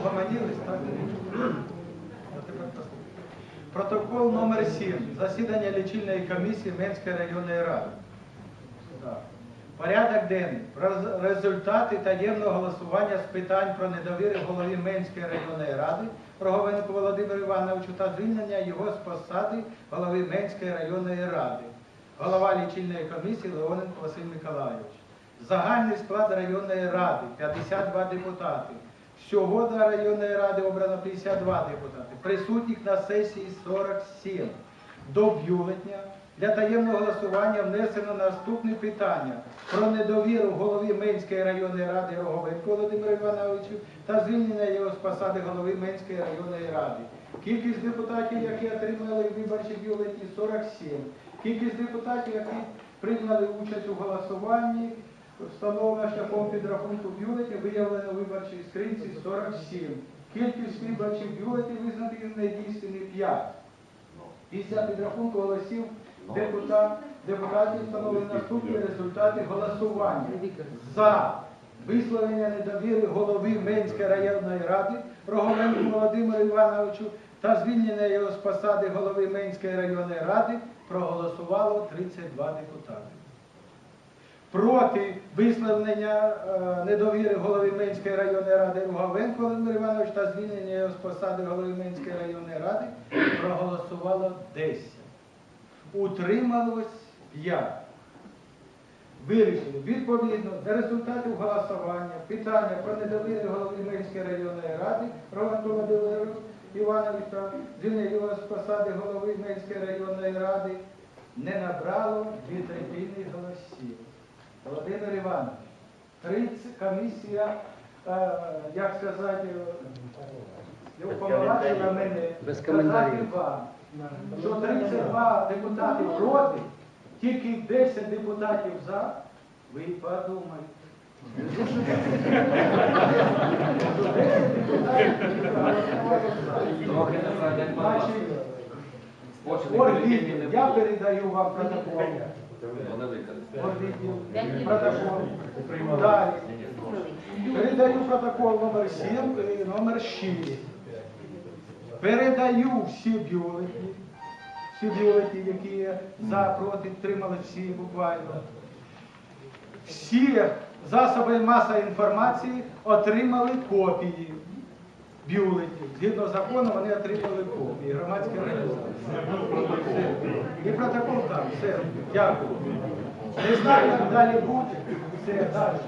угомонились, так? Протокол номер 7. Засідання лічильної комісії Менської районної ради. Порядок денний. Результати таємного голосування з питань про недовіри голові Менської районної ради Роговенку Володимиру Івановичу та звільнення його з посади голови Менської районної ради. Голова лічильної комісії Леоненко Василь Миколайович. Загальний склад районної ради 52 депутати. Всього до районної ради обрано 52 депутати. Присутніх на сесії 47. До бюлетня для таємного голосування внесено наступне питання про недовіру голові Менської районної ради Роговенко Володимиру Івановичу та звільнення його з посади голови Менської районної ради. Кількість депутатів, які отримали виборчі бюлетні 47. Кількість депутатів, які прийняли участь у голосуванні, встановлено шляхом підрахунку бюлетів, виявлено виборчій скринці 47. Кількість виборчих бюлетів визнаних недійсними 5. Після підрахунку голосів депутат, депутатів встановлені наступні результати голосування. За висловлення недовіри голови Менської районної ради Роговенку Володимиру Івановичу та звільнення його з посади голови Менської районної ради проголосувало 32 депутати. Проти висловлення е, недовіри голови Менської районної ради Руговенко Володимир Іванович та звільнення його з посади голови Менської районної ради проголосувало 10. Утрималось 5. Вирішили відповідно до результатів голосування питання про недовіру голови Менської районної ради Роман Володимиру Івановича звільнення його з посади голови Менської районної ради не набрало дві третини голосів. Володимир Іванович, 30 комісія, е, як сказати, е, уповноважила мене сказати вам, що 32 депутати проти, тільки 10 депутатів за, ви подумайте. 10 депутатів за. Трохи не пройде Значить, я передаю вам протокол. Передаю протокол номер 7 і номер 6. Передаю всі бюлетні, всі бюлетні, які за, проти, підтримали всі буквально. Всі засоби масової інформації отримали копії бюлетнів. Згідно закону вони отримали копії. Громадські організації. І протокол там. Все. Дякую. Не знаю, як далі буде, все далі.